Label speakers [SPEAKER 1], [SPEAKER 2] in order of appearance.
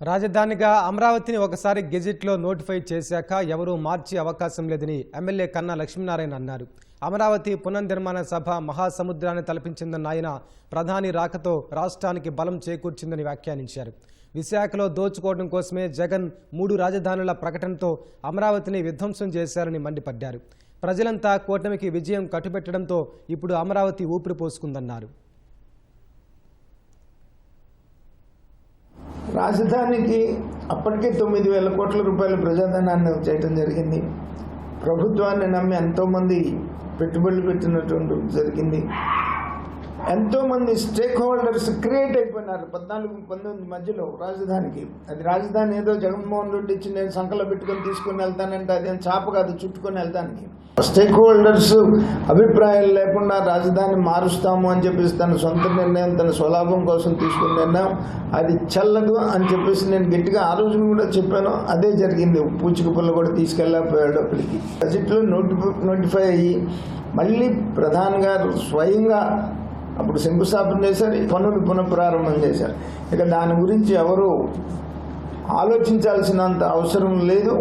[SPEAKER 1] రాజధానిగా అమరావతిని ఒకసారి గెజిట్లో నోటిఫై చేశాక ఎవరూ మార్చే అవకాశం లేదని ఎమ్మెల్యే కన్నా లక్ష్మీనారాయణ అన్నారు. అమరావతి పునర్నిర్మాణ సభ మహాసముద్రాన్ని తలపించిందన్న ఆయన ప్రధాని రాకతో రాష్ట్రానికి బలం చేకూర్చిందని వ్యాఖ్యానించారు. విశాఖలో దోచుకోవడం కోసమే జగన్ మూడు రాజధానుల ప్రకటనతో అమరావతిని విధ్వంసం చేశారని మండిపడ్డారు. ప్రజలంతా కూటమికి విజయం కట్టుబెట్టడంతో ఇప్పుడు అమరావతి ఊపిరి పోసుకుందన్నారు.
[SPEAKER 2] రాజధానికి అప్పటికే తొమ్మిది వేల కోట్ల రూపాయల ప్రజాధనాన్ని చేయటం జరిగింది. ప్రభుత్వాన్ని నమ్మి ఎంతోమంది పెట్టుబడులు పెట్టినటువంటి జరిగింది. ఎంతోమంది స్టేక్ హోల్డర్స్ క్రియేట్ అయిపోయినారు. పద్నాలుగు పంతొమ్మిది మధ్యలో రాజధానికి. అది రాజధాని ఏదో జగన్మోహన్ రెడ్డి ఇచ్చి నేను సంకలో పెట్టుకొని తీసుకొని వెళ్తానంటే అదేం చాప కాదు చుట్టుకొని వెళ్తానికి. స్టేక్ హోల్డర్స్ అభిప్రాయాలు లేకుండా రాజధాని మారుస్తాము అని చెప్పేసి తన సొంత నిర్ణయం తన స్వలాభం కోసం తీసుకున్న నిర్ణయం అది చల్లదు అని చెప్పేసి నేను గట్టిగా ఆ రోజున కూడా చెప్పాను. అదే జరిగింది. పూచిక పుల్ల కూడా తీసుకెళ్ళకపోయాడు అక్కడికి బడ్జెట్లో నోటిఫై నోటిఫై అయ్యి మళ్ళీ ప్రధాని గారు స్వయంగా అప్పుడు శంకుస్థాపన చేశారు ఈ పనులు పునఃప్రారంభం చేశారు. ఇక దాని గురించి ఎవరు ఆలోచించాల్సినంత అవసరం లేదు.